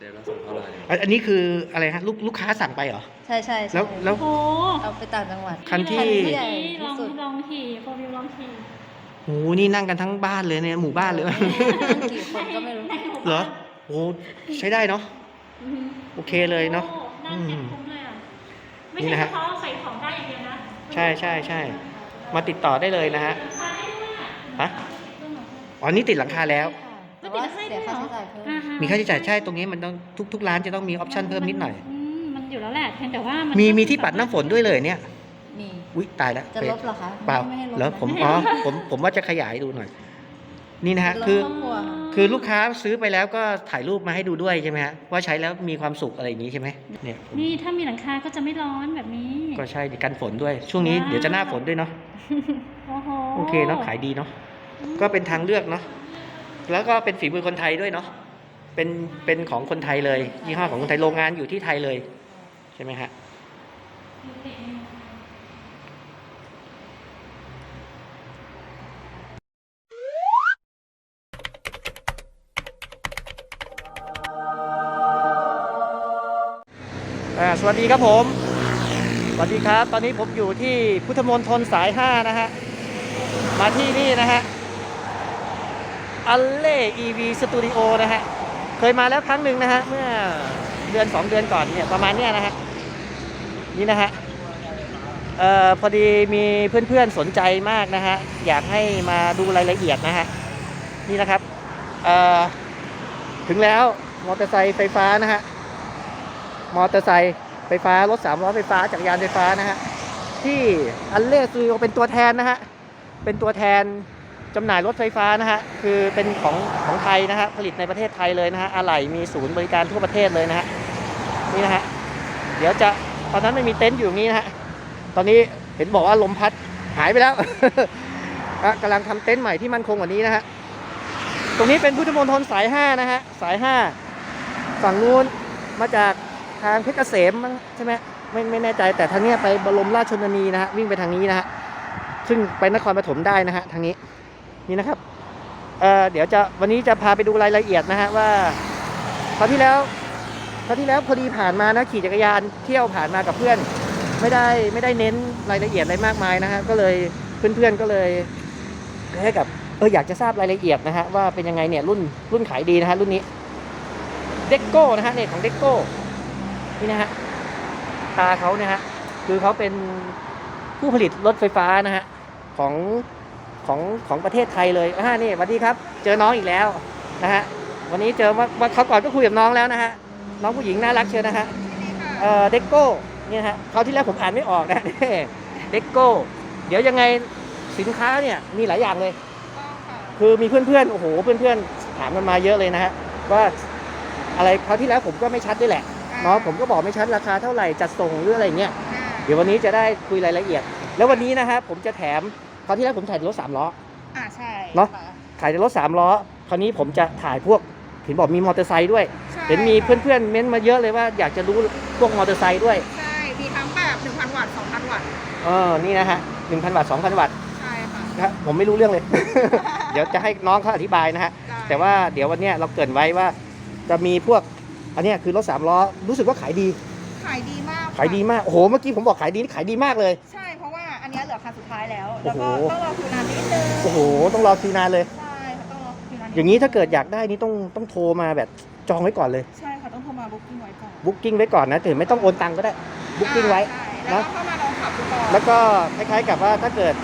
ซฟแล้วส่งเข้าไลน์อันอันนี้คืออะไรฮะลูกลูกค้าสั่งไปเหรอ ใช่ใช่ใช่แล้วแล้ว โอ้เอาไปต่างจังหวัด คันที่ ใหญ่ลองที่สุด ลองขี่โฟวิวลองขี่โหนี่นั่งกันทั้งบ้านเลยเนี่ยหมู่บ้านเลยนั่งกี่คนก็ไม่รู้เหรอโอ้ใช้ได้เนาะ อือฮึโอเคเลยเนาะ โอ้นั่งเจ็บคุ้มเลยอะ ไม่นี่ใช่นะเฉฮะ พาะใส่ของได้อย่างเดียวนะใช่ใช่ใช่ มาติดต่อได้เลยนะฮะใช่ด้วยอะฮะ อ๋อ นี่ติดหลังคาแล้ว แต่ว่าเสียค่าใช้จ่ายเพิ่ม อ่ฮะ มีค่าใช้จ่ายใช่ตรงนี้มันต้องทุกทุกร้านจะต้องมีออปชั่นเพิ่มนิดหน่อย มมันอยู่แล้วแหละเพียงแต่ว่ามันมีก็มีที่ปัดน้ำฝนด้วยเลยเนี่ย มีอุ้ยตายแล้วจะลบเหรอคะเปล่าไม่ให้ลบแล้วนะผมอ๋อผมผมว่าจะขยายดูหน่อย นี่นะฮะลดคือ ครอบครัวค่ะคือลูกค้าซื้อไปแล้วก็ถ่ายรูปมาให้ดูด้วยใช่ไหมฮะว่าใช้แล้วมีความสุขอะไรอย่างนี้ใช่ไหมเนี่ยผมนี่ถ้ามีหลังคาก็จะไม่ร้อนแบบนี้ ก็ใช่ดิกันฝนด้วย ช่วงนี้ว้าว เดี๋ยวจะหน้าฝนด้วยเนาะโอ้โหโอเคเนาะขายดีเนาะก็เป็นทางเลือกเนาะแล้วก็เป็นฝีมือคนไทยด้วยเนาะ เป็นเป็นของคนไทยเลยยี่ห้อของคนไทยโรงงานอยู่ที่ไทยเลย ใช่ไหมฮะสวัสดีครับผม สวัสดีครับ ตอนนี้ผมอยู่ที่พุทธมณฑลสาย 5 นะฮะ มาที่นี่นะฮะ อัลเล่ EV Studio นะฮะ เคยมาแล้วครั้งหนึ่งนะฮะเมื่อเดือน 2 เดือนก่อนเนี่ยประมาณเนี้ยนะฮะนี่นะฮะเอ่อพอดีมีเพื่อนๆสนใจมากนะฮะอยากให้มาดูรายละเอียดนะฮะนี่นะครับเอ่อถึงแล้วมอเตอร์ไซค์ไฟฟ้านะฮะมอเตอร์ไซค์ไฟฟ้ารถสามล้อไฟฟ้าจักรยานไฟฟ้านะฮะที่อัลเล่สตูโอเป็นตัวแทนนะฮะเป็นตัวแทน จำหน่ายรถไฟฟ้านะฮะคือเป็นของของไทยนะฮะผลิตในประเทศไทยเลยนะฮะอะไหล่มีศูนย์บริการทั่วประเทศเลยนะฮะนี่นะฮะเดี๋ยวจะตอนนั้นไม่มีเต็นท์อยู่ตรงนี้นะฮะตอนนี้เห็นบอกว่าลมพัดหายไปแล้วอะกำลังทำเต็นท์ใหม่ที่มั่นคงกว่านี้นะฮะตรงนี้เป็นพุทธมณฑลสาย5นะฮะสาย5ฝั่งนู้นมาจากทางเพชรเกษมใช่ไหมไม่ไม่แน่ใจแต่ทางนี้ไปบรมราชชนนีนะฮะวิ่งไปทางนี้นะฮะซึ่งไปนครปฐมได้นะฮะทางนี้ นี่นะครับเเดี๋ยวจะวันนี้จะพาไปดูรายละเอียดนะฮะว่าคราวที่แล้วคราวที่แล้วพอดีผ่านมานะขี่จักรยานเที่ยวผ่านมากับเพื่อน ไม่ได้ไม่ได้เน้นรายละเอียดอะไรมากมายนะฮะก็เลยเพื่อนๆก็เลยให้กับเอออยากจะทราบรายละเอียดนะฮะว่าเป็นยังไงเนี่ยรุ่นรุ่นขายดีนะฮะรุ่นนี้เด็กโก้นะฮะเนี่ยของเด็กโก้นี่นะฮะตาเขาเนี่ยฮะคือเขาเป็นผู้ผลิตรถไฟฟ้านะฮะของ ของของประเทศไทยเลยอ่านี่สวัสดีครับ เจอน้องอีกแล้วนะฮะวันนี้เจอว่าว่าเขาก่อนก็คุยกับน้องแล้วนะฮะน้องผู้หญิงน่ารักเชียวนะฮะเอ่อเด็กโก้เนี่ยฮะเขาที่แล้วผมอ่านไม่ออกนะเด็กโก้เดี๋ยวยังไงสินค้าเนี่ยมีหลายอย่างเลย คือมีเพื่อนๆโอ้โหเพื่อนๆถามกันมาเยอะเลยนะฮะว่าอะไรคราวที่แล้วผมก็ไม่ชัดด้วยแหละเนาะผมก็บอกไม่ชัดราคาเท่าไหร่จัดส่งหรืออะไรเงี้ยเดี๋ยววันนี้จะได้คุยรายละเอียด แล้ววันนี้นะฮะผมจะแถม ราวที่แล้วผมถ่ายรถสามล้อ อ่าใช่เนอะ ค่ถ่ายรถสามล้อ คราวนี้ผมจะถ่ายพวกเห็นบอกมีมอเตอร์ไซค์ด้วย ใช่เห็นมีเพื่อนๆเม้นต์มาเยอะเลยว่าอยากจะรู้พวกมอเตอร์ไซค์ด้วย ใช่ มีทั้งแบบ1,000วัตต์2,000วัตต์เออ นี่นะฮะหนึ่งพันวัตต์สองพันวัตต์ใช่ค่ะนะฮะผมไม่รู้เรื่องเลย เดี๋ยวจะให้น้องเขาอธิบายนะฮะ ได้แต่ว่าเดี๋ยววันเนี้ยเราเกรินไว้ว่าจะมีพวก อันเนี้ยคือรถสามล้อ รู้สึกว่าขายดี ขายดีมากค่ะขายดีมาก โอ้โห เมื่อกี้ผมบอกขายดีนี่ขายดีมากเลย นเนี้ยเหลือคันสุดท้ายแล้วโอ้แล้วโหก็ต้องรอคิวนานนิดนึงโอ้โห ต้องรอคิวนานเลย ใช่ค่ะต้องรอคิวนานดอย่างนี้ถ้าเกิดอยากได้นี่ต้องต้องโทรมาแบบจองไว้ก่อนเลยใช่ค่ะต้องโทรมาบุ๊กิ้งไว้ก่อนบุ๊กิ้งไว้ก่อนนะถึงไม่ต้องโอนตังค์ก็ได้บุ๊กิ้งไว้อ่าใช่แล้วก็เข้ามาลองขับดูก่อนแล้วก็คล้ายๆกับว่าถ้าเกิด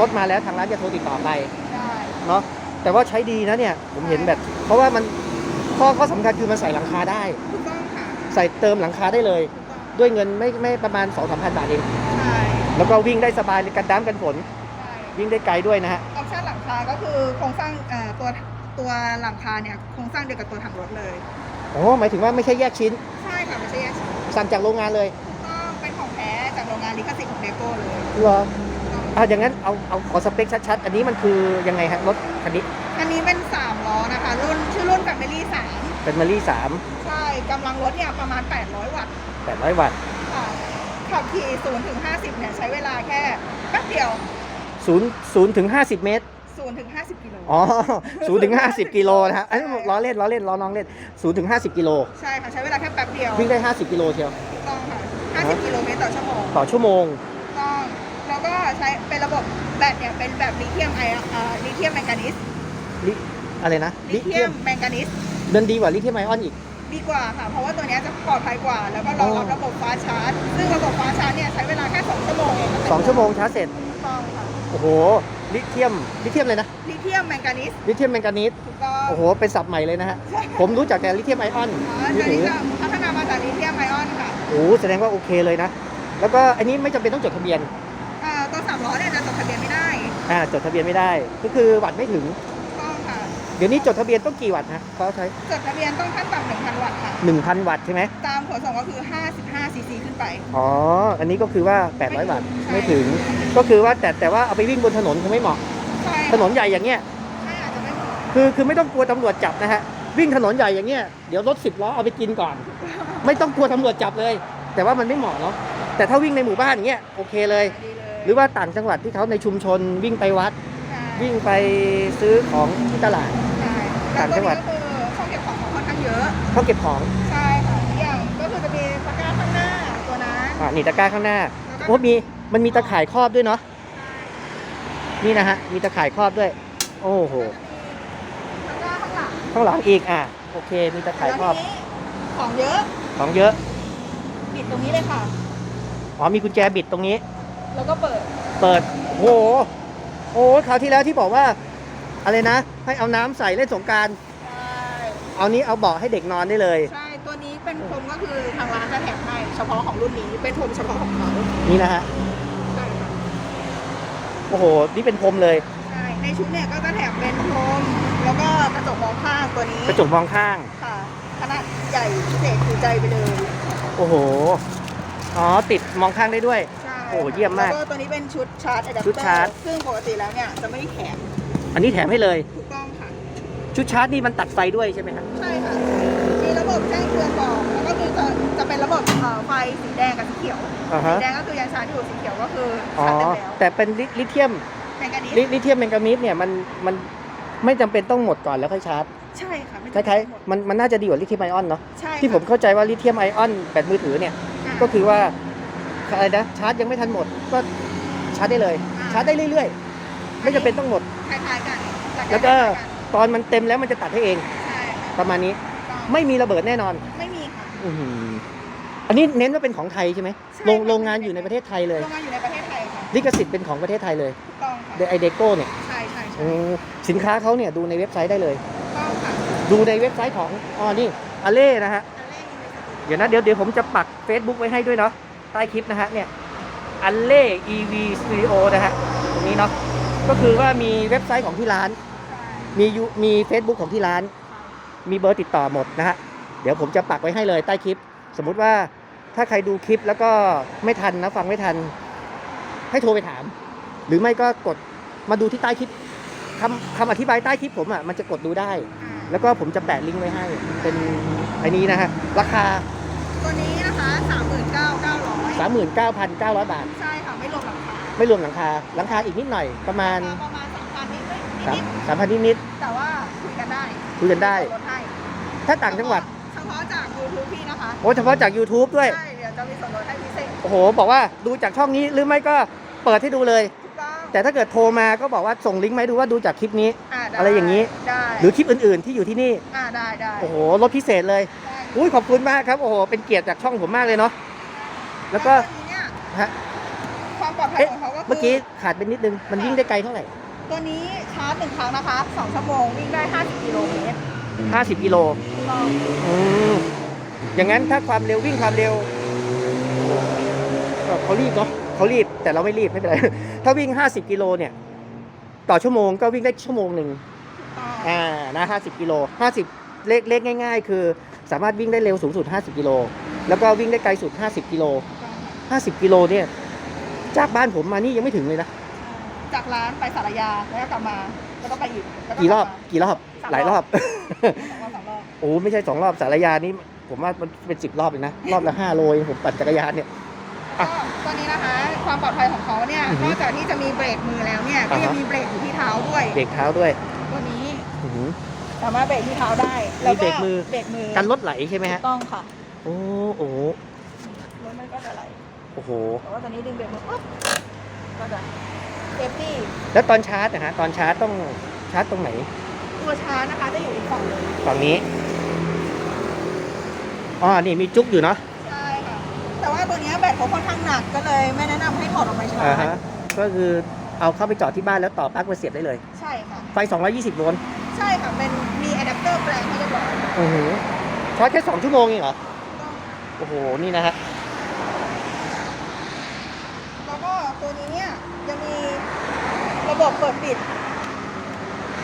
รถมาแล้วทางร้านจะโทรติดต่อไปได้เนาะแต่ว่าใช้ดีนะเนี่ยผมเห็นแบบ เพราะว่ามันข้อข้อสำคัญคือมันใส่หลังคาได้ ถูกต้องค่ะใส่เติมหลังคาได้เลย ถูกต้องด้วยเงินไม่ไม่ประมาณ2 3 0 0 0 บาทเอง ใช่ แล้วก็วิ่งได้สบายเลยกันน้ำกันฝน ใช่วิ่งได้ไกลด้วยนะฮะ ออปชั่นหลังคาก็คือโครงสร้างเอ่อตัวตัวหลังคาเนี่ยโครงสร้างเดียวกับตัวถังรถเลย โอ้หมายถึงว่าไม่ใช่แยกชิ้น ใช่ค่ะไม่ใช่แยกชิ้นสั่งจากโรงงานเลยถูกต้องเป็นของแท้จากโรงงานลิขสิทธิ์ของเดโก้เลยเหรออะอย่างนั้นเอาเอาขอสเปคชัดๆ อันนี้มันคือยังไงฮะรถคันนี้อันนี้เป็น3ล้อนะคะ รุ่นชื่อรุ่น Family 3เป็นมารี่สามใช่กำลังรถเนี่ยประมาณ 800 วัตต์แปดร้อยวัตต์ค่ะ ขับขี่0ถึง50เนี่ยใช้เวลาแค่แป๊บเดียวศูนย์ศูนย์ถึงห้าสิบเมตรศูนย์ถึงห้าสิบกิโล อ๋อศูนย์ถึงห้าสิบกิโลนะฮะอันนี้ล้อเล่นล้อเล่นล้อน้องเล่นศูนย์ถึงห้าสิบกิโลใช่ค่ะ ใช้เวลาแค่แป๊บเดียววิ่งได้ห้าสิบกิโลเชียวถูกต้องค่ะห้าสิบกิโลเมตรต่อชั่วโมงต่อชั่วโมง ถูกต้อง แล้วก็ใช้เป็นระบบแบตเนี่ยเป็นแบบลิเธียมไอเอ่อลิเธียมแมงกานิสลิอะไรนะลิเธียมแมงกานิสเดินดีกว่าลิเธียมไอออนอีก ดีกว่าค่ะ เพราะว่าตัวเนี้ยจะปลอดภัยกว่า แล้วก็รองรับอ๋อระบบฟ้าชาร์จ ซึ่งระบบฟ้าชาร์จเนี่ยใช้เวลาแค่2ชั่วโมงเองก็เต็สองชั่วโมงชาร์จเสร็จ ถูกต้องค่ะโอ้โห ลิเธียม ลิเธียมเลยนะ ลิเธียมแมงกานิสลิเธียมแมงกานีส ถูกต้องโอ้โห เป็นศัพท์ใหม่เลยนะฮะ ผมรู้จักแต่ลิเธียมไอออนอ๋อมือตัวถืนี้อจะพัฒนามาจากลิเธียมไอออนค่ะโอ้โหแสดงว่าโอเคเลยนะ แล้วก็อันนี้ไม่จำเป็นต้องจดทะเบียน อ่าตัวสามล้อเนี่ยจะจดทะเบียนไม่ได้ อ่า จดทะเบียนไม่ได้ ก็คือวัตต์ไม่ถึงถูกต้องค่ะ เดี๋ยวนี้จดทะเบียนต้องกี่วัตต์นะเขาใช้จดทะเบียนต้องขั้นต่ำ1,000 วัตต์ค่ะ 1,000 วัตต์ใช่ไหมตามขนส่งก็คือ 55 ซีซีขึ้นไป อ๋อ อันนี้ก็คือว่า 800 วัตต์ใช่ ไม่ถึง ก็คือว่าแต่แต่ว่าเอาไปวิ่งบนถนนคงไม่เหมาะ ใช่ถนนใหญ่อย่างเงี้ย ใช่อาจจะไม่เหมาะคือคือไม่ต้องกลัวตำรวจจับนะฮะ วิ่งถนนใหญ่อย่างเงี้ย เดี๋ยวรถสิบล้อเอาไปกินก่อน ไม่ต้องกลัวตำรวจจับเลย แต่ว่ามันไม่เหมาะเนาะ แต่ถ้าวิ่งในหมู่บ้านอย่างเงี้ยโอเคเลย ดีเลยหรือว่าต่างจังหวัดที่เขาในชุมชนวิ่งไปวัด ใช่วิ่งไปซื้อของที่ตลาดใช่ ต่างจังหวัดแล้ตัวนี้ก็คือช่องเก็บของของค่อนข้างเยอะเขาเก็บของใช่ค่ะอีกอย่างก็คือจะมีตะกร้าข้างหน้าตัวนั้นอ่านี่ตะกร้าข้างหน้าแล้วก็โอ้มีมันมีตะข่ายครอบด้วยเนาะนี่นะฮะมีตะข่ายครอบด้วย โอ้โหตะกร้าข้างหลังข้างหลังอีกอะโอเค มีตะข่ายครอบแล้วทีนี้ของเยอะของเยอะบิดตรงนี้เลยค่ะ อ๋อมีกุญแจบิดตรงนี้ แล้วก็เปิด เปิดโอ้โหโอ้คราวที่แล้วที่บอกว่า อะไรนะ ให้เอาน้ำใส่เล่นสงกราร ใช่เอานี้เอาเบาะให้เด็กนอนได้เลย ใช่ ตัวนี้เป็นพรมก็คือทางร้านจะแถมให้เฉพาะของรุ่นนี้ เป็นพรมเฉพาะของเขานี่นะฮะ ใช่ค่ะโอ้โห นี่เป็นพรมเลยใช่ ในชุดเนี่ยก็จะแถมเป็นพรมแล้วก็กระจกมองข้างตัวนี้กระจกมองข้าง ค่ะ ขนาดใหญ่พิเศษถูใจไปเลย โอ้โห อ๋อ ติดมองข้างได้ด้วย ใช่โอ้เยี่ยมมากแล้วก็ตัวนี้เป็นชุดชาร์จอะแดปเตอร์ชุดชาร์จ ซึ่งปกติแล้วเนี่ยจะไม่แถม อันนี้แถมให้เลย ถูกต้องค่ะ ชุดชาร์จนี่มันตัดไฟด้วยใช่ไหมครับใช่ค่ะ มีระบบแจ้งเตือนบอก แล้วก็คือจะจะเป็นระบบเอ่อไฟสีแดงกับสีเขียว อ่าสีฮะแดงก็คือยังชาร์จอยู่สีเขียวก็คืออ๋อชาร์จเต็มแล้วแต่เป็นลิลิเทียมแมงกานีสลิลิเทียมแมงกานีสเนี่ยมันมันไม่จำเป็นต้องหมดก่อนแล้วค่อยชาร์จใช่ค่ะไม่คต้องล้ายหมดๆมันมันน่าจะดีกว่าลิเทียมไอออนเนาะใช่ที่ผมเข้าใจว่าลิเทียมไอออนแบตมือถือเนี่ยะก็คือว่าอะไรนะชาร์จยังไม่ทันหมดก็ชาร์จได้เลยอ่าชาร์จได้เรื่อยๆ ไม่จำเป็นต้องหมด คล้ายๆกันหแล้วก็ตอนมันเต็มแล้วมันจะตัดให้เองใช่ค่ะประมาณนี้ถูกต้องไม่มีระเบิดแน่นอน ไม่มีค่ะ อื้อหืออันนี้เน้นว่าเป็นของไทยใช่ไหมใช่โรงค่ะ โรงงานอยู่ในประเทศไทยเลย โรงงานอยู่ในประเทศไทยค่ะลิขสิทธิ์เป็นของประเทศไทยเลยถูกต้องค่ะเดไอเดโก้เนี่ยใช่ใช่ใช่อืมสินค้าเขาเนี่ยดูในเว็บไซต์ได้เลย ถูกต้องค่ะดูในเว็บไซต์ของอ๋อนี่อเล่นะฮะ อันแรกอยู่ในสตูเดี๋ยวนะเดี๋ยวเดี๋ยวผมจะปัก Facebook ไว้ให้ด้วยเนาะใต้คลิปนะฮะเนี่ยอัลเล่ EV Studio นะฮะตรงนี้เนาะ ก็คือว่ามีเว็บไซต์ของที่ร้านใช่มียูมี Facebook ของที่ร้าน มีเบอร์ติดต่อหมดนะฮะ เดี๋ยวผมจะปักไว้ให้เลยใต้คลิป สมมุติว่าถ้าใครดูคลิปแล้วก็ไม่ทันนะฟังไม่ทัน ให้โทรไปถาม หรือไม่ก็กดมาดูที่ใต้คลิปคำคำอธิบายใต้คลิปผมอะมันจะกดดูได้อ่าแล้วก็ผมจะแปะลิงก์ไว้ให้ เป็นไอ้นี้นะฮะ ราคา ตัวนี้นะคะ 39,900 39,900 บาท ใช่ค่ะ ไม่รวมราคา ไม่รวมหลังคา หลังคาอีกนิดหน่อยประมาณประมาณ3,000นิดๆสามนิดสามพันนิดๆแต่ว่าคุยกันได้ๆคุยกันได้ ลดให้ถ้าต่างจังหวัดเฉพาะจาก YouTube พี่นะคะโอ้เฉพาะจาก YouTube ด้วย ใช่เดี๋ยวจะมีส่วนลดให้พิเศษโอ้โห บอกว่าดูจากช่องนี้หรือไม่ก็เปิดให้ดูเลย ถูกต้องแต่ถ้าเกิดโทรมาก็บอกว่าส่งลิงก์มาให้ดูว่าดูจากคลิปนี้อ่าได้อะไรอย่างนี้ ได้หรือคลิปอื่นๆที่อยู่ที่นี่ อ่าได้ได้โอ้โหลดพิเศษเลย ได้อุ้ยขอบคุณมากครับ โอ้โห เป็นเกียรติจากช่องผมมากเลยเนาะ แล้วก็ตัวนี้เนี่ยฮะความปลอด ภัยเอ๊ะของเขาก็คืเมื่อกี้ขาดไปนิดนึง มันวิ่งได้ไกลเท่าไหร่ ตัวนี้ชาร์จหนึ่งครั้งนะคะ2ชั่วโมงวิ่งได้50กิโลเมตร50 กิโลถูกต้องอืมอย่างนั้นถ้าความเร็ววิ่งความเร็วก็เขารีบเนาะเขารีบแต่เราไม่รีบไม่เป็นไร ถ้าวิ่ง 50 กิโลเนี่ย ต่อชั่วโมงก็วิ่งได้ชั่วโมงหนึ่งถูกต้องอ่านะ50 กิโล 50 เลขเลขง่าย ๆ คือ สามารถวิ่งได้เร็วสูงสุด 50 กิโล แล้วก็วิ่งได้ไกลสุด 50 กิโลถูกต้องค่ะ50 กิโลเนี่ย จากบ้านผมมานี่ยังไม่ถึงเลยนะ จากร้านไปสารยาแล้วก็กลับมาแล้วก็ไปอีกแล้วกี่รอบกลัมากี่รอบ สามหลายรอบสองรอบสามรอบโอ้ ไม่ใช่สองรอบสารยานี่ผมว่ามันเป็นสิบรอบเลยนะ รอบละห้าโลเองผมปั่นจักรยานเนี่ยอะก็ตัวนี้นะคะความความปลอดภัยของเขาเนี่ยอือฮึนอกจากที่จะมีเบรกมือแล้วเนี่ยก็อ่าฮะ ยังมีเบรกอยู่ที่เท้าด้วยเบรกเท้าด้วยตัวนี้อื้อหือ สามารถเบรกที่เท้าได้แล้วมีเบรกมือ เบรกมือกันรถไหลใช่ไหมถูฮะ กต้องค่ะโอ้โอ้โหรถมันก็จะไหล โอ้โห แต่ว่าตอนนี้ดึงเบรกมือปุ๊บก็จะเซฟตี้แล้วตอนชาร์จนะฮะตอนชาร์จต้องชาร์จตรงไหนตัวชาร์จนะคะจะอยู่อีกฝั่งหนึ่งฝั่งนี้อ๋อนี่มีจุกอยู่เนาะใช่ค่ะ แต่ว่าตัวเนี้ยแบตเขาค่อนข้างหนักก็เลยไม่แนะนำให้ถอดออกมาชาอ่าร์จฮะก็คือเอาเข้าไปจอดที่บ้านแล้วต่อปลั๊กมาเสียบได้เลย ใช่ค่ะ ไฟ 220 โวลต์ใช่ค่ะเป็นมีอะแดปเตอร์แปลงให้เรียบร้อยอือหือชาร์จแค่ 2 ชั่วโมงเองเหรอต้องโอ้โห นี่นะฮะ แล้วก็ตัว นี้เนี่ยจะมีระบบเปิดปิด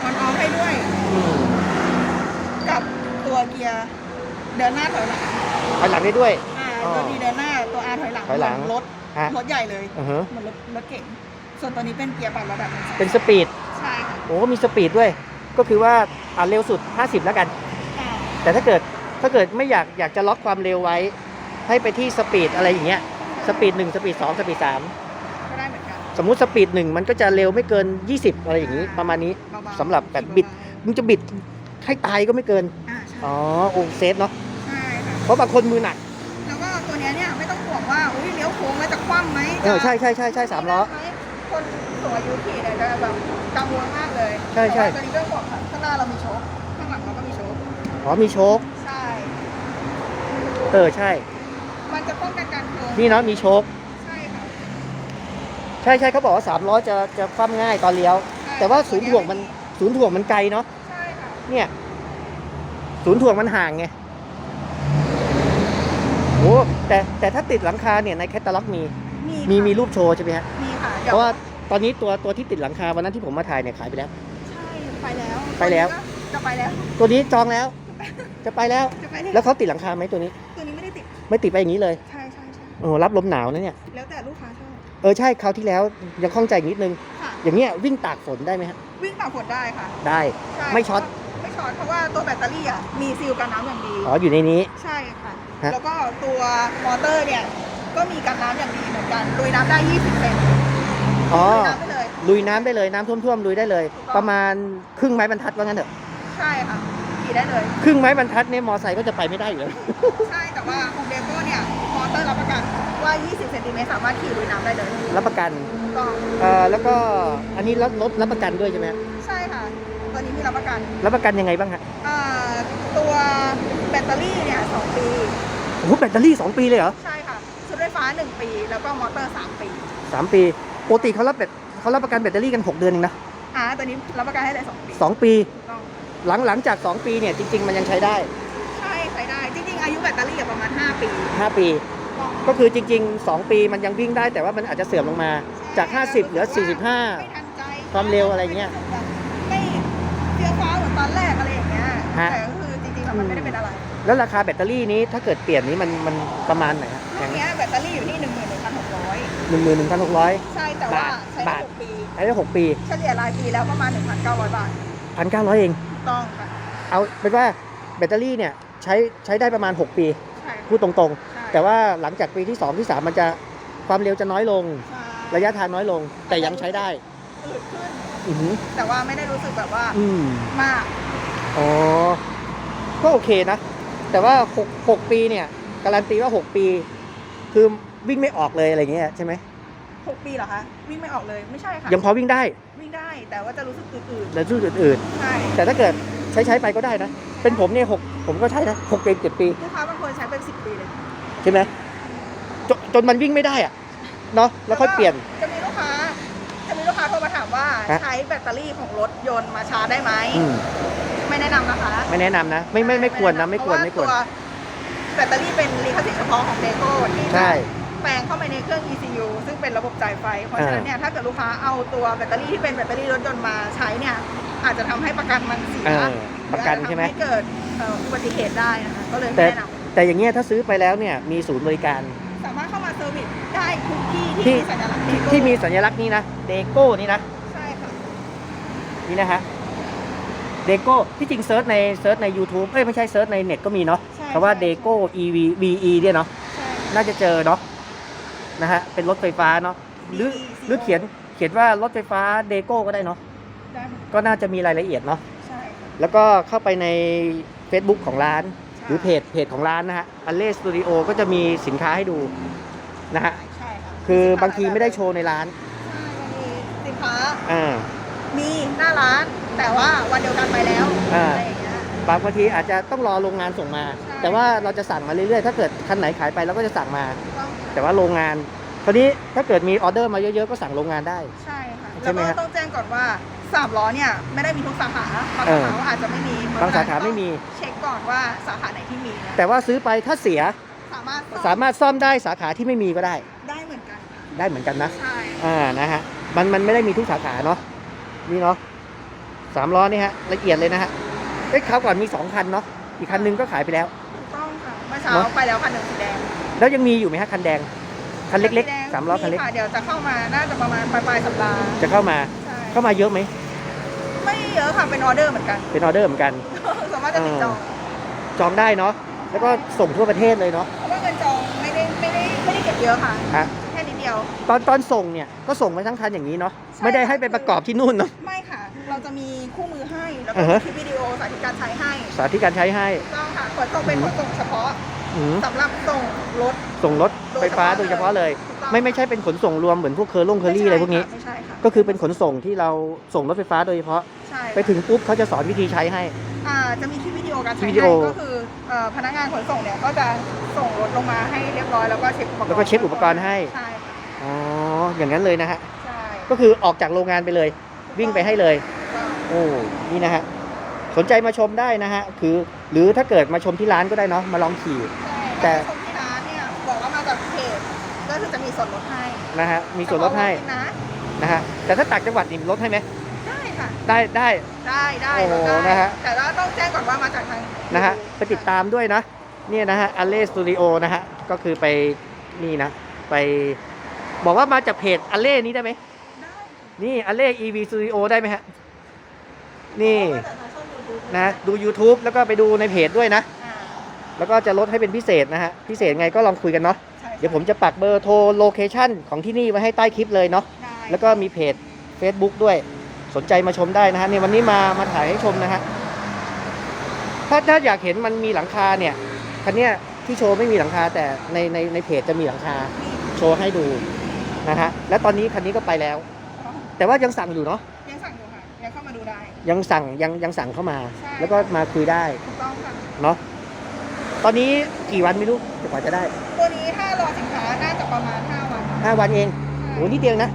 ออนออฟให้ด้วย อืมกับตัวเกียร์เดินหน้าถอยหลังถอยหลังได้ด้วย อ่าอ๋อตัวดีเดินหน้าตัวอาถอยหลังถอยหลังเหมือนรถฮะรถใหญ่เลยอือฮะเหมือนรถรถเก๋งส่วนตัวนี้เป็นเกียร์ปรับระดับเป็นสปีดใช่ค่ะโอ้มีสปีดด้วย ก็คือว่าอ่าเร็วสุด 50 แล้วกัน อ่าแต่ถ้าเกิดถ้าเกิดไม่อยากอยากจะล็อกความเร็วไว้ ให้ไปที่สปีดอะไรอย่างเงี้ยสปีด1สปีด2สปีด3 สมมุติสปีด1มันก็จะเร็วไม่เกิน 20 อะไรอย่างนี้ประมาณนี้เบาๆสำหรับแบบบิดมึงจะบิดให้ตายก็ไม่เกิน อ่าใช่อ๋อโอ้เซฟเนาะใช่ค่ะเพราะบางคนมือหนักแล้วก็ตัวเนี้ยเนี่ยไม่ต้องห่วงว่าอุ้ยเลี้ยวโค้งแล้วจะคว่ำไหมเออใช่ใช่ใช่ใช่สามล้อไหคนสูงอายุขี่เนี่ยจะแบบกังวลมากเลยใช่ใช่ แต่ว่าตัวนี้ก็บอกค่ะข้างหน้าเรามีโชคข้างหลังเราก็มีโชคอ๋อมีโชคใช่ เออใช่ มันจะป้องกันการโค้งนี่เนาะมีโชคใช่ค่ะใช่ใช่เขาบอกว่าสามล้อจะจะคว่ำง่ายตอนเลี้ยวใช่แต่ว่าศูนย์ถ่วงมันศูนย์ถ่วงมันไกลเนาะใช่ค่ะเนี่ย ศูนย์ถ่วงมันห่างไงโอ้แต่แต่ถ้าติดหลังคาเนี่ยในแคตตาล็อกมีมีมีค่ะมีรูปโชว์ใช่ไหมฮะมีค่ะเพราะว่าตอนนี้ตัวตัวที่ติดหลังคาวันนั้นที่ผมมาถ่ายเนี่ยขายไปแล้ว ใช่ไปแล้วไปแล้วจะไปแล้ว ตัวนี้จองแล้ว จะไปแล้วจะไปแล้วแล้วเขาติดหลังคาไหมตัวนี้ ตัวนี้ไม่ได้ติดไม่ติดไปอย่างนี้เลยใช่ใช่ใช่โอ้รับลมหนาวนะเนี่ยแล้วแต่ลูกค้าชอบ เออใช่คราวที่แล้วยังข้องใจอีกนิดนึง ค่ะ อย่างเงี้ยวิ่งตากฝนได้ไหมฮะวิ่งตากฝนได้ค่ะได้ใช่ไม่ช็อตไม่ช็อตเพราะว่าตัวแบตเตอรี่อะมีซีลกันน้ำอย่างดี อ๋ออยู่ในนี้ ใช่ค่ะ ฮะ แล้วก็ตัวมอเตอร์เนี่ย ก็มีกันน้ำอย่างดีเหมือนกันลุยน้ำได้ 20เซนอ๋อลุยน้ำได้เลย ลุยน้ำได้เลยน้ำท่วมๆลุยได้เลย ถูกต้อง ประมาณครึ่งไม้บรรทัดว่างั้นเถอะใช่ค่ะขี่ได้เลย ครึ่งไม้บรรทัดเนี่ยมอไซค์ก็จะไปไม่ได้อยู่แล้ว ใช่แต่ว่าของเดโก้เนี่ยมอเตอร์รับประกัน ว่า 20เซนติเมตรสามารถขี่ลุยน้ำได้เลยรับประกันถูกต้องเอ่อแล้วก็อันนี้รถรถรับประกันด้วยใช่ไหมฮะใช่ค่ะ ตัวนี้มีรับประกันรับประกันยังไงบ้างฮะอ่าตัวแบตเตอรี่เนี่ย2ปี โอ้โหแบตเตอรี่ 2 ปีเลยเหรอใช่ค่ะ ชุดไฟฟ้า 1 ปี แล้วก็มอเตอร์ 3 ปีสามปีปกติเขารับแบตเขารับประกันแบตเตอรี่กัน 6 เดือนเองนะอ่าตัวนี้รับประกันให้เลย2ปีสองปีถูกต้อง หลังหลังจาก 2 ปีเนี่ยจริง ๆ มันยังใช้ได้ ใช่ใช้ได้ จริงๆ อายุแบตเตอรี่อะประมาณ 5 ปี 5 ปีถู กต้องก็คือจริง ๆ 2 ปีมันยังวิ่งได้แต่ว่ามันอาจจะเสื่อมลงมาจาก 50 เหลือ ไม่ทันใจ45ความเร็วอะไรเงี้ยไม่เฟี้ยวฟ้าวเหมือนตอนแรกอะไรอย่างเงี้ยฮะ แต่ก็คือจริงๆแล้วมันไม่ได้เป็นอะไรแล้วราคาแบตเตอรี่นี้ถ้าเกิดเปลี่ยนนี้มันมันประมาณไหนฮะอรุ่ย่านงเนี้ยแบตเตอรี่อยู่ที่11,600หนึ่งหมื่นหนึ่งพันหกร้อย ใช่แต่ว่าบาทใช้ได้บาท6ปี ใช้ได้หกปีเฉลี่ยรายปีแล้วประมาณ 1,900 บาทพันเก้าร้อยเอง ถูกต้องค่ะ เอาเป็นว่าแบตเตอรี่เนี่ยใช้ใช้ได้ประมาณ 6 ปีใช่ พูดตรงใช่ๆแต่ว่าหลังจากปีที่ 2 ที่ 3 มันจะความเร็วจะน้อยลงใช่ระยะทางน้อยลง แต่ยังใช้ได้อืดขึ้นอือหือแต่ว่าไม่ได้รู้สึกแบบว่าอืมมากอ๋อก็โอเคนะ แต่ว่า6 6ปีเนี่ย การันตีว่า 6 ปี คือวิ่งไม่ออกเลยอะไรเงี้ยใช่ไหม6ปีเหรอคะวิ่งไม่ออกเลยไม่ใช่ค่ะยังพอวิ่งได้ วิ่งได้แต่ว่าจะรู้สึกอืดแต่รุ่นอื่นๆใช่ๆแต่ถ้าเกิดใช้ใช้ไปก็ได้นะ เป็นผมเนี่ยหกผมก็ใช้นะหกปีเจ็ดปี ลูกค้าบางคนใช้เป็น10ปีเลยใช่ไหมจนจนมันวิ่งไม่ได้อะเนาะแล้วค่อยเปลี่ยน จะมีลูกค้า จะมีลูกค้าโทรมาถามว่าฮะ ใช้แบตเตอรี่ของรถยนต์มาชาร์จได้ไหม อืมไม่แนะนำนะคะไม่แนะนำนะ ไม่ไม่ไม่ควรนะ ไม่ควรเพาไม่ควรตัวแบตเตอรี่เป็นลิขสิทธิ์เฉพาะของเดโก้ที่ใช่แป ลงเข้าไปในเครื่อง ECU ซึ่งเป็นระบบจ่ายไฟ เพราะฉะนั้นเนี่ยถ้าเกิดลูกค้าเอาตัวแบตเตอรี่ที่เป็นแบตเตอรี่รถยนต์มาใช้เนี่ยอาจจะทำให้ประกันมันเสียเออประกันใช่ไหม รืออาจจะทำให้เกิดเอ่ออุบัติเหตุได้นะคะก็เลยไม่แต่แนะนแต่อย่างเงี้ยถ้าซื้อไปแล้วเนี่ยมีศูนย์บริการำสามารถเข้ามาเซอร์วิสได้ทุกที่ที่ที่มีสัญลักษณ์ ที่ Deco ที่มีสัญลักษณ์นี้นะเดโก้นี่นะใช่ค่ะ นี่นะฮะเดโก้ที่จริงเซิร์ชในเซิร์ชใน YouTube เอ้ยไม่ใช่เซิร์ชในเน็ตก็มีเนาะใช่คำว่าใช่ เดโก้ EV VE เนี่ยเนาะใช่ น่าจะเจอเนาะ นะฮะเป็นรถไฟฟ้าเนาะหรือหรือเขียนเขียนว่ารถไฟฟ้าเดโก้ก็ได้เนาะได้ไหมก็น่าจะมีรายละเอียดเนาะใช่ค่ะแล้วก็เข้าไปใน Facebook ของร้านใช่หรือเพจเพจของร้านนะฮะอัลเล่สตูดิโอก็จะมีสินค้าให้ดูนะฮะใช่ค่ะคือบางทีไม่ได้โชว์ในร้านใช่มันมีสินค้าอ่า มีหน้าร้าน แต่ว่าวันเดียวกันไปแล้วอ่า อะไรอย่างเงี้ยบางทีอาจจะต้องรอโรงงานส่งมาใช่ แต่ว่าเราจะสั่งมาเรื่อยๆ ถ้าเกิดคันไหนขายไปเราก็จะสั่งมาต้องแต่ว่าโรงงานคราวนี้ถ้าเกิดมีออเดอร์มาเยอะๆ ก็สั่งโรงงานได้ ใช่ค่ะ ใช่แล้วไหมก็ฮะ ต้องแจ้งก่อนว่าสามล้อเนี่ยไม่ได้มีทุกสาขาบางเอสาอขาอาจจะไม่มีบางสาขาไม่มี เช็คก่อนว่าสาขาไหนที่มีนะแต่ว่าซื้อไปถ้าเสียสามารถสามารถซ่อมได้สาขาที่ไม่มีก็ได้ ได้เหมือนกันค่ะได้เหมือนกันนะ ใช่อ่า นะฮะ มัน มันไม่ได้มีทุกสาขาเนาะ นี่เนาะสามล้อนี่ฮะ ละเอียดเลยนะฮะ เอ้ยคราวก่อนมีสองคันเนาะ อีกคันหนึงก็ขายไปแล้ว ถูกต้องค่ะเมื่อเช้าเนอะ ไปแล้วคันหนึ่งสีแดงแล้วยังมีอยู่ไหมฮะคันแดง คันเล็กสีแดงๆสามล้อคันเล็ก ค่ะเดี๋ยวจะเข้ามาน่าจะประมาณปลายปลายๆสัปดาห์จะเข้ามาใช่เข้ามาเยอะไหมไม่เยอะค่ะเป็นออเดอร์เหมือนกัน เป็นออเดอร์เหมือนกัน สามารถจะติดจองจองได้เนาะแล้วก็ส่งทั่วประเทศเลยเนาะเพราะว่าเงินจองไม่ได้ไม่ได้ไม่ได้เก็บเยอะค่ะ ฮะแค่นิดเดียว ตอนตอนส่งเนี่ยก็ส่งไปทั้งคันอย่างนี้เนาะใช่ ไม่ได้ให้ไปประกอบที่นู่นเนาะ ไม่ค่ะ เราจะมีคู่มือให้ แล้วก็อ่าฮะ คลิปวิดีโอสาธิตการใช้ให้สาธิตการใช้ให้ถูกต้องค่ะขนส่งเป็นขนส่งเฉพาะอืมสำหรับส่งรถ ส่งรถไฟฟ้าโดยเฉพาะเลย ถูกต้อง ไม่ไม่ใช่เป็นขนส่งรวมเหมือนพวกเคอร์ลงเคอรี่อะไรพวกนี้ ไม่ใช่ค่ะก็คือเป็นขนส่งที่เราส่งรถไฟฟ้าโดยเฉพาะ ใช่ไปถึงปุ๊บเขาจะสอนวิธีใช้ให้ อ่าจะมีคลิปวิดีโอการคลิใช้ปวิดีให้โอ ก็คือเอ่อพนักงานขนส่งเนี่ยก็จะส่งรถลงมาให้เรียบร้อยแล้วก็เช็คอุปกรณ์แล้วก็เช็คอุปกรณ์ให้ ใช่ค่ะอ๋อ อย่างนั้นเลยนะฮะ ใช่ก็คือออกจากโรงงานไปเลย วิ่งไปให้เลยถูกต้อง โอ้นี่นะฮะสนใจมาชมได้นะฮะคือหรือถ้าเกิดมาชมที่ร้านก็ได้เนาะมาลองขี่ใช่แต่ถ้าชมที่ร้านเนี่ยบอกว่ามาจากเพจก็คือจะมีส่วนลดให้นะฮะมีส่วนลดให้เฉพาะวันนี้นะนะฮะแต่ถ้าต่างจังหวัดนี่ลดให้ไหมได้ค่ะได้ได้ ได้ได้โอ้โหลดได้นะฮะ แต่ว่าต้องแจ้งก่อนว่ามาจากทางนะฮะไปติดตามด้วยนะเนี่ยนะฮะ a l เล่สตูดิโอนะฮะก็คือไปนี่นะ ไป บอกว่ามาจากเพจ a l เล่นี้ได้ไหมได้นี่ a l เล่ EV Studio ได้ไหมฮะ นี่มาจากทางช่อง YouTube นะดู YouTube แล้วก็ไปดูในเพจด้วยนะอ่าแล้วก็จะลดให้เป็นพิเศษนะฮะ พิเศษไงก็ลองคุยกันเนาะใช่เดี๋ยวผมจะปักเบอร์โทรโลเคชั่นของที่นี่ไว้ให้ใต้คลิปเลยเนาะได้แล้วก็มีเพจ Facebook ด้วยสนใจมาชมได้นะฮะในวันนี้มามาถ่ายให้ชมนะฮะถ้าถ้าอยากเห็นมันมีหลังคาเนี่ยคันเนี้ยที่โชว์ไม่มีหลังคาแต่ในในในเพจจะมีหลังคาโชว์ให้ดูนะฮะและตอนนี้คันนี้ก็ไปแล้ว แต่ว่ายังสั่งอยู่เนาะยังสั่ง ได้ยังสั่งยังยังสั่งเข้ามา ใช่ แล้วก็มาคุยได้ถูกต้องค่ะ เนาะตอนนี้กี่วันไม่รู้กว่าจะได้ตัวนี้ถ้ารอสินค้าน่าจะประมาณ 5 วันห้าวันเองใช่โอ้นิดเดียวนะ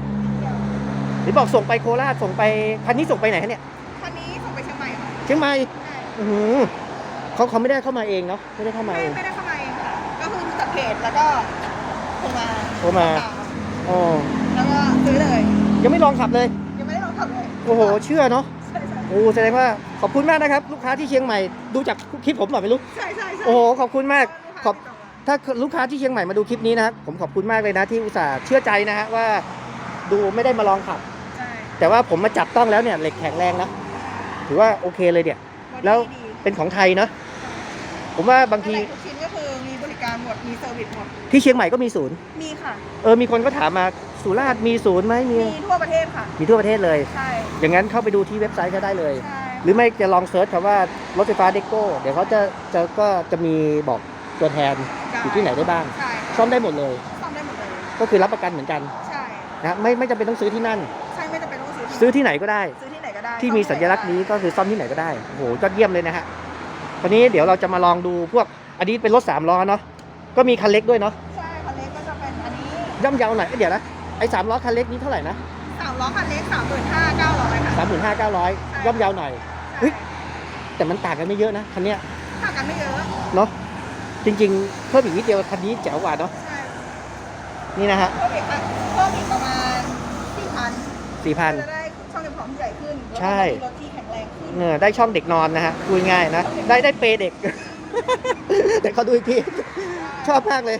หรือบอกส่งไปโคราชส่งไปคันนี้ส่งไปไหนคะเนี่ยคันนี้ส่งไปเชียงใหม่ค่ะเชียงใหม่ใช่อื้อหือเขาเขาไม่ได้เข้ามาเองเนาะไม่ได้เข้ามาไม่เองไม่ได้เข้ามาเองค่ะ ก็คือดูจากเพจแล้วก็โทรมาโทรมาตอ๋อแล้วก็ซื้อเลย ยังไม่ลองขับเลย ยังไม่ได้ลองขับเลยโอ้โห เชื่อเนาะใช่ใช่โอ้แสดงว่าขอบคุณมากนะครับ ลูกค้าที่เชียงใหม่ดูจากคลิปผมหน่อยไม่รู้ใช่ใช่ใช่โอ้โหขอบคุณมากขอบลูค้าติดต่อมาถ้าลูกค้าที่เชียงใหม่มาดูคลิปนี้นะครับผมขอบคุณมากเลยนะที่อุตส่าห์เชื่อใจนะฮะว่าดูไม่ได้มาลองขับ ใช่แต่ว่าผมมาจับต้องแล้วเนี่ยเหล็กแข็งแรงนะถือว่าโอเคเลยเนี่ย แล้วดีเป็นของไทยเนาะผมว่าบางทีอะไรทุกชิ้น ก็คือมีบริการหมด มีเซอร์วิสหมด ที่เชียงใหม่ก็มีศูนย์ มีค่ะ เออ มีคนก็ถามมาสุราษฎร์มีศูนย์ไหมมี มีทั่วประเทศค่ะ มีทั่วประเทศเลย ใช่ อย่างนั้นเข้าไปดูที่เว็บไซต์ก็ได้เลย ใช่ หรือไม่จะลองเซิร์ชคำว่ารถไฟฟ้าเด็กโก้ เดี๋ยวเขาจะจะก็จะมีบอกตัวแทนอยู่ที่ไหนได้บ้าง ใช่ซ่อมได้หมดเลย ซ่อมได้หมดเลย ก็คือรับประกันเหมือนกัน ใช่ นะไม่ไม่จำเป็นต้องซื้อที่นั่น ใช่ไม่จำเป็นต้องซื้อที่ซื้อที่ไหนก็ได้ ซื้อที่ไหนก็ได้ ที่มีสัญลักษณ์นี้ก็คือซ่อมที่ไหนก็ได้ โอ้โหยอดเยี่ยมเลยนะฮะ คราวนี้เดี๋ยวเราจะมาลองดูพวก อันนี้เป็นรถสามล้อเนาะ ก็มีคันเล็กด้วยเนาะใช่คันเล็กก็จะเป็นอันนี้ย่อมเยาวหน่อยเอ้ยเดี๋ยวนะไอ้สามล้อคันเล็กนี้เท่าไหร่นะสามล้อคันเล็กสามหมื่นห้าเก้าร้อยค่ะสามหมื่นห้าเก้าร้อยย่อมเยาวหน่อยเฮ้ยแต่มันต่างกันไม่เยอะนะคันเนี้ยต่างกันไม่เยอะเนาะจริงๆ เพิ่มอีกนิดเดียวคันนี้แจ๋วกว่าเนาะใช่นี่นะฮะเพิ่มอีกอะเพิ่มอีกประมาณสี่พันสี่พันจะได้ช่องเก็บของที่ใหญ่ขึ้นแล้วก็ใช่มีรถที่แข็งแรงขึ้นเออได้ช่องเด็กนอนนะฮะพูดง่ายนะได้ได้เปรย์เด็กเด็กเขาดูอีกที ชอบมากเลย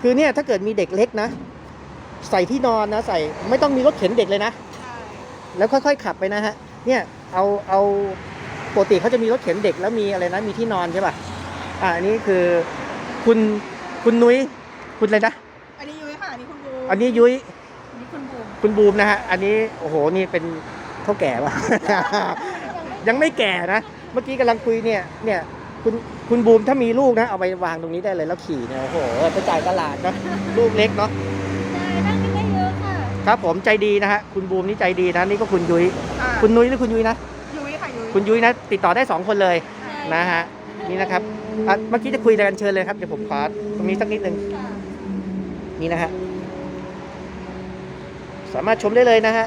คือเนี่ยถ้าเกิดมีเด็กเล็กนะ ใส่ที่นอนนะ ใส่ไม่ต้องมีรถเข็นเด็กเลยนะใช่แล้วค่อยๆขับไปนะฮะ เนี่ยเอาเอาปกติเขาจะมีรถเข็นเด็กแล้วมีอะไรนะมีที่นอนใช่ป่ะ อ่าอันนี้คือคุณคุณนุ้ยคุณอะไรนะ อันนี้ยุ้ยค่ะ อันนี้คุณครูอันนี้ยุ้ยคนี่คุณบูมคุณบูมนะฮะ อันนี้โอ้โหนี่เป็นเท่าแก่ป่ะ ยังไม่แก่นะ เมื่อกี้กำลังคุยเนี่ยเนี่ย คุณคุณบูมถ้ามีลูกนะ เอาไปวางตรงนี้ได้เลยแล้วขี่เนี่ยโอ้โหไปจ่ายตลาดเนอะลูกเล็กเนาะใช่นั่งไม่ได้เยอะค่ะ ครับผมใจดีนะฮะคุณบูมนี่ใจดีนะนี่ก็คุณยุ้ยอ่าคุณนุ้ยหรือคุณยุ้ยนะยุ้ยค่ะยุ้ยคุณยุ้ยนะ ติดต่อได้สองคนเลยใช่นะฮะนี่นะครับอะเมื่อกี้จะคุยกันเชิญเลยครับเดี๋ยวผมขอตรงนี้สักนิดนึงค่ะ นี่นะฮะ สามารถชมได้เลยนะฮะ